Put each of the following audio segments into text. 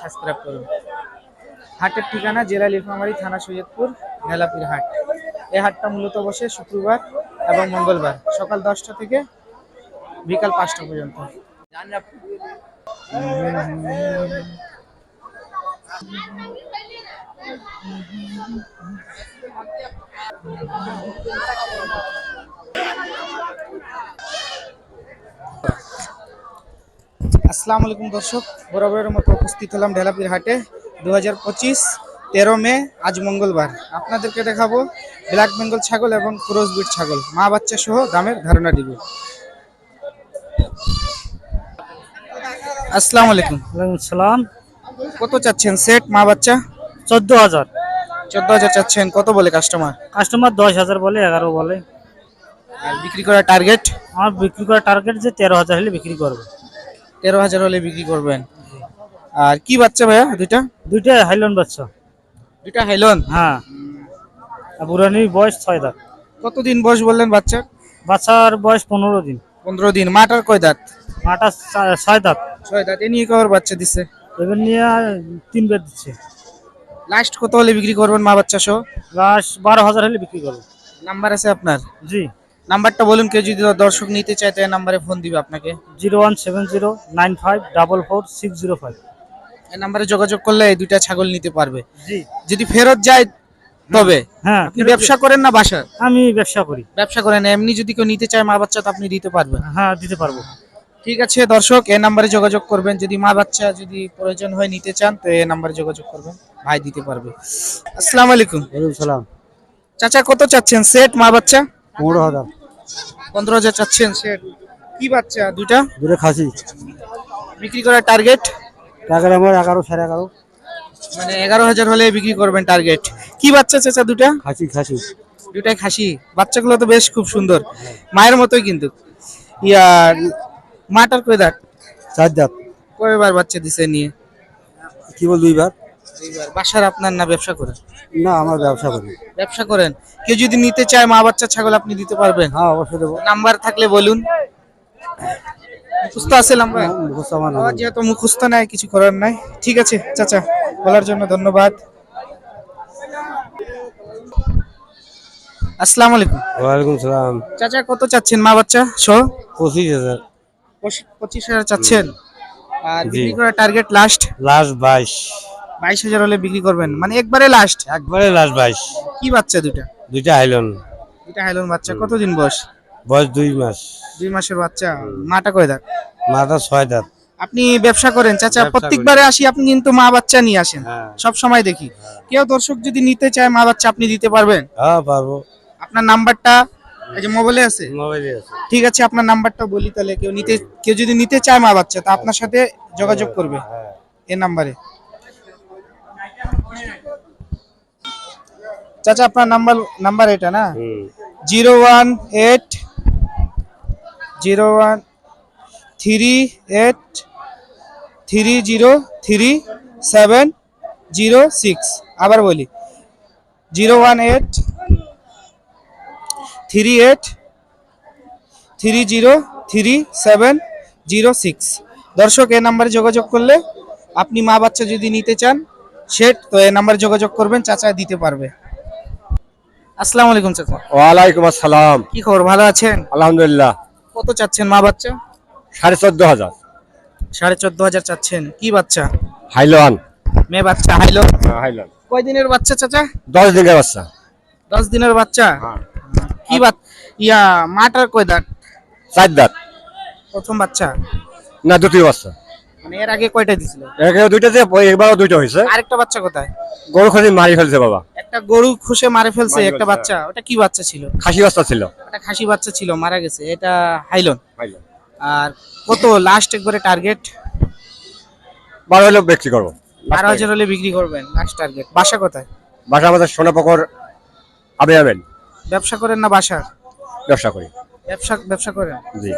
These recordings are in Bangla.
সাবস্ক্রাইব করুন। হাটের ঠিকানা জেলা লিলফামারী থানা সৈয়দপুর, মেলাপির হাট। এই হাটটা মূলত বসে শুক্রবার এবং মঙ্গলবার, সকাল দশটা থেকে বিকাল পাঁচটা পর্যন্ত। আসসালামু আলাইকুম দর্শক বরাবরের মতো উপস্থিত হলাম ঢেলাপির হাটে দু হাজার পঁচিশ তেরো মে আজ মঙ্গলবার। আপনাদেরকে দেখাবো ব্ল্যাক বেঙ্গল ছাগল এবং ক্রোস বিট ছাগল মা বাচ্চা সহ দামের ধারণা দিব আসসালামু আলাইকুম। ওয়ালাইকুম সালাম। কত চাচ্ছেন সেট মা বাচ্চা? চোদ্দ হাজার। চোদ্দ হাজার চাচ্ছেন কত বলে কাস্টমার কাস্টমার দশ হাজার বলে এগারো বলে। আর বিক্রি করার টার্গেট আমার বিক্রি করার টার্গেট যে তেরো হাজার হলে বিক্রি করব। তেরো হাজার হলে বিক্রি করবেন। আর কি বাচ্চা ভাইয়া দুইটা? দুইটা হাইলন বাচ্চা। দুইটা হাইলন? হ্যাঁ। বুড়ানির বয়স ছয় দাঁত। কতদিন বয়স বললেন বাচ্চার? বাচ্চার বয়স পনেরো দিন। পনেরো দিন। মাটার কয় দাঁত? মাটা চা- ছয় দাঁত। ছয় দাঁত। এ নিয়ে কবার বাচ্চা দিচ্ছে এবার নিয়ে তিন বেদ দিচ্ছে। লাস্ট কত হলে বিক্রি করবেন মা বাচ্চা সহ? লাস্ট বারো হাজার হলে বিক্রি করব। নাম্বার আছে আপনার? জি। নাম্বারটা বলুন কেউ যদি দর্শক নিতে চায় তো এই নাম্বারে ফোন দিবে আপনাকে। Zero one seven zero nine five double four six zero five. এই নাম্বারে যোগাযোগ করলে এই দুইটা ছাগল নিতে পারবে। জি। যদি ফেরত যায় তবে? হ্যাঁ আপনি ব্যবসা করেন না বাসা? আমি ব্যবসা করি। ব্যবসা করেন এমনি যদি কেউ নিতে চায় মা বাচ্চা তো আপনি দিতে পারবেন। হ্যাঁ দিতে পারব। ঠিক আছে দর্শক এই নাম্বারে যোগাযোগ করবেন। যদি মা বাচ্চা যদি প্রয়োজন হয় নিতে চান তো এই নাম্বারে যোগাযোগ করবেন। ভাই দিতে পারবে। আসসালামু আলাইকুম। ওয়ালাইকুম সালাম। চাচা কত চাচ্ছেন? সেট মা বাচ্চা? পনেরো হাজার। পনেরো হাজার চাচ্ছেন সেট কি বাচ্চা? দুইটা? দুটো খাসি। বিক্রি করার টার্গেট টাকার আমার এগারো সাড়ে এগারো। মানে এগারো হাজার হলে বিক্রি করবেন টার্গেট কি বাচ্চা চাচা দুটা খাসি খাসি। দুটাই খাসি। বাচ্চাগুলো তো বেশ খুব সুন্দর। মায়ের মতোই কিন্তু। ইয়া মাটার কয় দাঁত? চার দাঁত। কয়বার বাচ্চা দিছে নিয়ে? কি বল দুইবার? দুইবার। বাসার আপনার না ব্যবসা করেন না আমার ব্যবসা করি। ব্যবসা করেন। কেউ যদি নিতে চায় মা বাচ্চা ছাগল আপনি দিতে পারবেন? হ্যাঁ অবশ্যই দেবো। নাম্বার থাকলে বলুন। মুখস্থ আছে নাম্বার? আমার যেহেতু মুখস্থ নাই কিছু করার নাই। ঠিক আছে চাচা বলার জন্য ধন্যবাদ। আসসালামু আলাইকুম। ওয়ালাইকুম সালাম। চাচা কত চাচ্ছেন মা বাচ্চা সহ? পঁচিশ হাজার। পঁচিশ- হাজার চাচ্ছেন? আর। বিক্রি করার টার্গেট লাস্ট লাস্ট বাইশ। বাইশ হাজার হলে বিক্রি করবেন? মানে একবারে লাস্ট একবারে লাস্ট বাইশ। কি বাচ্চা দুটা দুইটা হাইলন। এটা হাইলন বাচ্চা। কতদিন বয়স? বয়স দুই মাস। দুই মাসের বাচ্চা। মাটা কয় দাঁত? মাথা ছয় দাঁত। আপনি ব্যবসা করেন। চাচা প্রত্যেকবারে আসি আপনি কিন্তু মা বাচ্চা নিয়ে আসেন। হ্যাঁ। সব সময় দেখি। কেউ দর্শক যদি নিতে চায় মা বাচ্চা আপনি দিতে পারবেন? হ্যাঁ পারব। আপনার নাম্বারটা এই যে মোবাইলে আছে? মোবাইলে আছে। ঠিক আছে আপনার নাম্বারটা বলি তাহলে। কেউ নিতে কেউ যদি নিতে চায় মা বাচ্চা তা আপনার সাথে যোগাযোগ করবে। হ্যাঁ। এই নাম্বারে। চাচা আপনার নাম্বার নাম্বার এটা না? Zero one eight zero one three eight three zero three seven zero six. আবার বলি zero one eight three eight three zero three seven zero six. দর্শক এই নাম্বারে যোগাযোগ করলে আপনি মা বাচ্চা যদি নিতে চান সেট তো এই নাম্বারে যোগাযোগ করবেন চাচা দিতে পারবে। আসসালামু আলাইকুম চাচা। ওয়ালাইকুম আসসালাম। কি খবর ভালো আছেন? আলহামদুলিল্লাহ। কত চাচ্ছেন মা বাচ্চা? সাড়ে চোদ্দ হাজার। সাড়ে চোদ্দ হাজার চাচ্ছেন। কি বাচ্চা? হাইলন। মেয়ে বাচ্চা হাইলো হাইলন। কয় দিনের বাচ্চা চাচা? দশ দিনের বাচ্চা। দশ দিনের বাচ্চা? কি বাত ইয়া মাটার কয় দাঁত? চার দাঁত। প্রথম বাচ্চা? না দুটি বাচ্চা। মানে এর আগে কয়টা দিছিল? একে দুইটা যে এবারও দুইটা হয়েছে। আরেকটা বাচ্চা কোথায়? গরু খাসি মারি ফেলছে বাবা। একটা গরু খুশে মারে ফেলছে একটা বাচ্চা। ওটা কি বাচ্চা ছিল? খাসি বাচ্চা ছিল। একটা খাসি বাচ্চা ছিল মারা গেছে। এটা হাইলন। হাইলন। আর কত? লাস্ট একবারে টার্গেট বারো হলে বিক্রি করব। বারো হাজার হলে বিক্রি করবেন লাস্ট টার্গেট বাসা কোথায়? বাসা আমাদের সোনাপকর আবে আবেন ব্যবসা করেন না বাসা ব্যবসা করি। ব্যবসা ব্যবসা করেন? জি।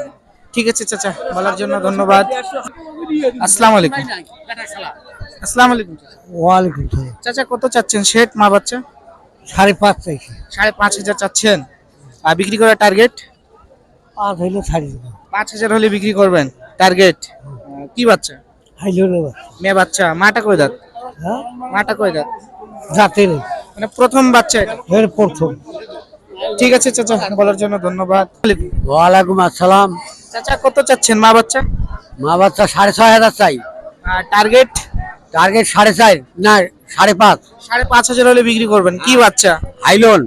ঠিক আছে চাচা বলার জন্য ধন্যবাদ। আসসালামু আলাইকুম। আসসালামু আলাইকুম ওয়ালাইকুম চাচা কত চাচ্ছেন? শেট মা বাচ্চা? সাড়ে পাঁচ চাইছি। সাড়ে পাঁচ হাজার চাচ্ছেন। আর বিক্রি করার টার্গেট পাঁচ হইলে ছাড়ি পাঁচ হাজার হলে বিক্রি করবেন। টার্গেট কি বাচ্চা? মেয়ে বাচ্চা। মাটা কই দাঁত? হ্যাঁ? মাটা কই দাঁত? জাতের। মানে প্রথম বাচ্চা এর প্রথম। ঠিক আছে চাচা বলার জন্য ধন্যবাদ। ওয়ালাইকুম আসসালাম। চাচা কত চাচ্ছেন? মা বাচ্চা? মা বাচ্চা সাড়ে ছয় হাজার চাই। আর টার্গেট টার্গেট সাড়ে চার না সাড়ে পাঁচ। সাড়ে পাঁচ হাজার হলে বিক্রি করবেন। কি বাচ্চা? হাইলোন।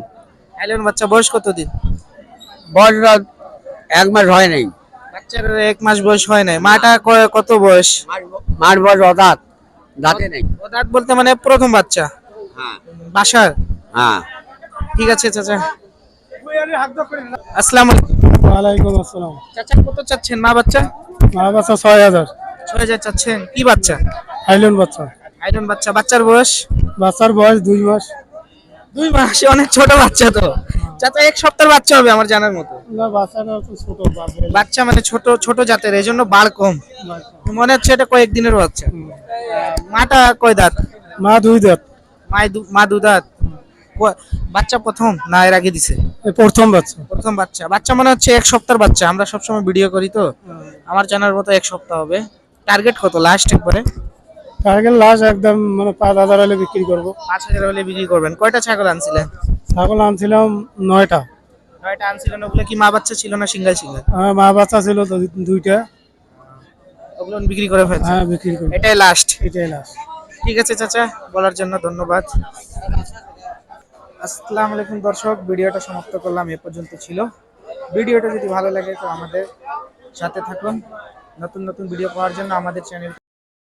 আইলেন বাচ্চা বয়স কতদিন? বয়স এক মাস হয় নাই। বাচ্চার এক মাস বয়স হয় নাই। মাটা কত বয়স? মাস বয়স অদাত। দাঁতে নেই। ও দাঁত বলতে মানে প্রথম বাচ্চা? হ্যাঁ। বাসার? হ্যাঁ। ঠিক আছে চাচা। আসসালামু আলাইকুম। ওয়ালাইকুম আসসালাম। চাচা কত চাচ্ছেন? মা বাচ্চা? মা বাচ্চা ছয় হাজার। ছয় হাজার চাচ্ছেন। কি বাচ্চা? হাইলোন বাচ্চা। আইডন বাচ্চা। বাচ্চার বয়স? বাচ্চার বয়স দুই মাস। দুই মাস অনেক ছোট বাচ্চা তো। চাচা এক সপ্তাহের বাচ্চা হবে আমার জানার মতো। না বাচ্চাটা তো ছোট বাচ্চা। মানে ছোট ছোট জাতের এই জন্য বাড় কম। মনে হচ্ছে এটা কয়েকদিনের বাচ্চা। মাটা কয় দাঁত? মা দুই দাঁত। দু- মা দু দাঁত। বাচ্চা প্রথম? না এর আগে দিছে? প্রথম বাচ্চা। প্রথম বাচ্চা। বাচ্চা মনে হচ্ছে এক সপ্তাহের বাচ্চা। আমরা সবসময় ভিডিও করি তো। আমার জানার মতো এক সপ্তাহ হবে। টার্গেট কত লাস্ট একবারে? টার্গেট লাস্ট একদম মানে পাঁচ হাজার হলে বিক্রি করব। পাঁচ হাজার হলে বিক্রি করবেন। কয়টা ছাগল আনছিলেন? ছাগল আনছিলাম নয়টা। নয়টা আনছিলেন। ওগুলো কি মা বাচ্চা ছিল না সিঙ্গেল সিঙ্গেল আমার মা বাচ্চা ছিল তো দুইটা। ওগুলো বিক্রি করে ফেলছে। হ্যাঁ বিক্রি করব এটাই লাস্ট এটাই লাস্ট ঠিক আছে চাচা। বলার জন্য ধন্যবাদ। আসসালামু আলাইকুম দর্শক, ভিডিওটা সমাপ্ত করলাম, এ পর্যন্ত ছিল। ভিডিওটা যদি ভালো লাগে, তো আমাদের সাথে থাকুন। নতুন নতুন ভিডিও পাওয়ার জন্য আমাদের চ্যানেল